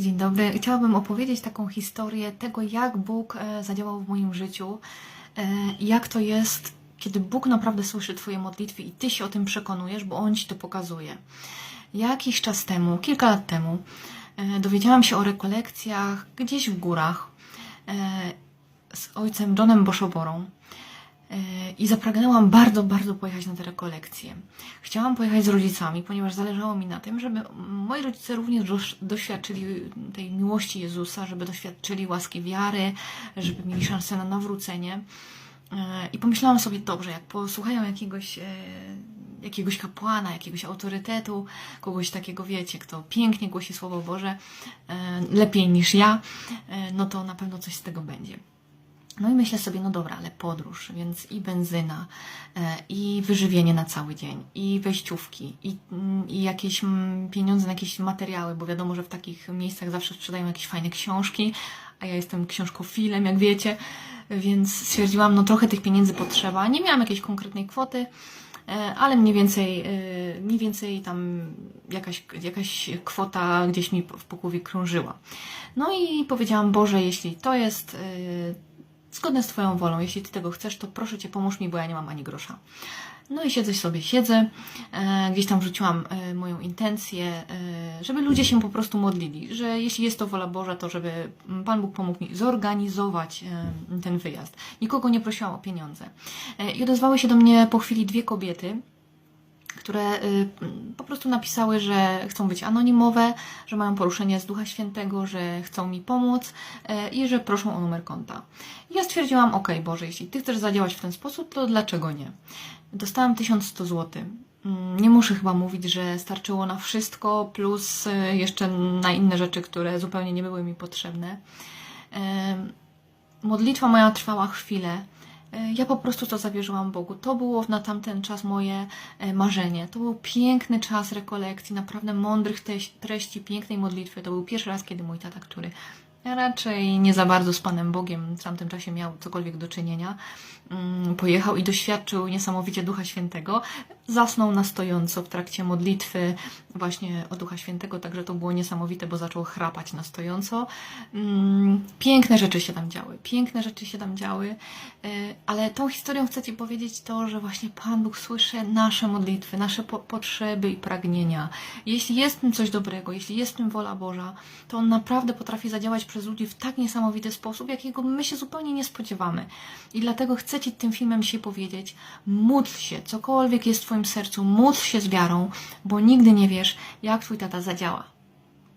Dzień dobry. Chciałabym opowiedzieć taką historię tego, jak Bóg e, zadziałał w moim życiu. e, Jak to jest, kiedy Bóg naprawdę słyszy Twoje modlitwy i Ty się o tym przekonujesz, bo On Ci to pokazuje. Jakiś czas temu, kilka lat temu, e, dowiedziałam się o rekolekcjach gdzieś w górach z ojcem Johnem Boszoborą. E, I zapragnęłam bardzo, bardzo pojechać na te rekolekcje. Chciałam pojechać z rodzicami, ponieważ zależało mi na tym, żeby moi rodzice również doświadczyli tej miłości Jezusa, żeby doświadczyli łaski wiary, żeby mieli szansę na nawrócenie. E, I pomyślałam sobie, dobrze, jak posłuchają jakiegoś, e, jakiegoś kapłana, jakiegoś autorytetu, kogoś takiego, wiecie, kto pięknie głosi Słowo Boże, lepiej niż ja, no to na pewno coś z tego będzie. No i myślę sobie, no dobra, ale podróż, więc i benzyna, e, i wyżywienie na cały dzień, i wejściówki, i, mm, i jakieś mm, pieniądze na jakieś materiały, bo wiadomo, że w takich miejscach zawsze sprzedają jakieś fajne książki, a ja jestem książkofilem, jak wiecie, więc stwierdziłam, no trochę tych pieniędzy potrzeba. Nie miałam jakiejś konkretnej kwoty, e, ale mniej więcej, e, mniej więcej tam jakaś, jakaś kwota gdzieś mi w pokłowie krążyła. No i powiedziałam, Boże, jeśli to jest zgodne z Twoją wolą. Jeśli Ty tego chcesz, to proszę Cię, pomóż mi, bo ja nie mam ani grosza. No i siedzę sobie, siedzę. E, gdzieś tam wrzuciłam e, moją intencję, e, żeby ludzie się po prostu modlili, że jeśli jest to wola Boża, to żeby Pan Bóg pomógł mi zorganizować ten wyjazd. Nikogo nie prosiłam o pieniądze. I odezwały się do mnie po chwili dwie kobiety, które y, po prostu napisały, że chcą być anonimowe, że mają poruszenie z Ducha Świętego, że chcą mi pomóc y, i że proszą o numer konta. I ja stwierdziłam, ok, Boże, jeśli Ty chcesz zadziałać w ten sposób, to dlaczego nie? Dostałam 1100 zł. Mm, Nie muszę chyba mówić, że starczyło na wszystko, plus y, jeszcze na inne rzeczy, które zupełnie nie były mi potrzebne. Modlitwa moja trwała chwilę. E, Ja po prostu to zawierzyłam Bogu. To było na tamten czas moje e, marzenie. To był piękny czas rekolekcji, naprawdę mądrych treści, pięknej modlitwy. To był pierwszy raz, kiedy mój tata, który raczej nie za bardzo z Panem Bogiem w tamtym czasie miał cokolwiek do czynienia, mm, pojechał i doświadczył niesamowicie Ducha Świętego. Zasnął na stojąco w trakcie modlitwy właśnie o Ducha Świętego, także to było niesamowite, bo zaczął chrapać na stojąco. Mm, Piękne rzeczy się tam działy, piękne rzeczy się tam działy, e, ale tą historią chcę Ci powiedzieć to, że właśnie Pan Bóg słyszy nasze modlitwy, nasze po potrzeby i pragnienia. Jeśli jest w tym coś dobrego, jeśli jest w tym wola Boża, to On naprawdę potrafi zadziałać przez ludzi w tak niesamowity sposób, jakiego my się zupełnie nie spodziewamy. I dlatego chcę Ci tym filmem dzisiaj powiedzieć, módl się, cokolwiek jest w Twoim sercu, módl się z wiarą, bo nigdy nie wiesz, jak Twój tata zadziała.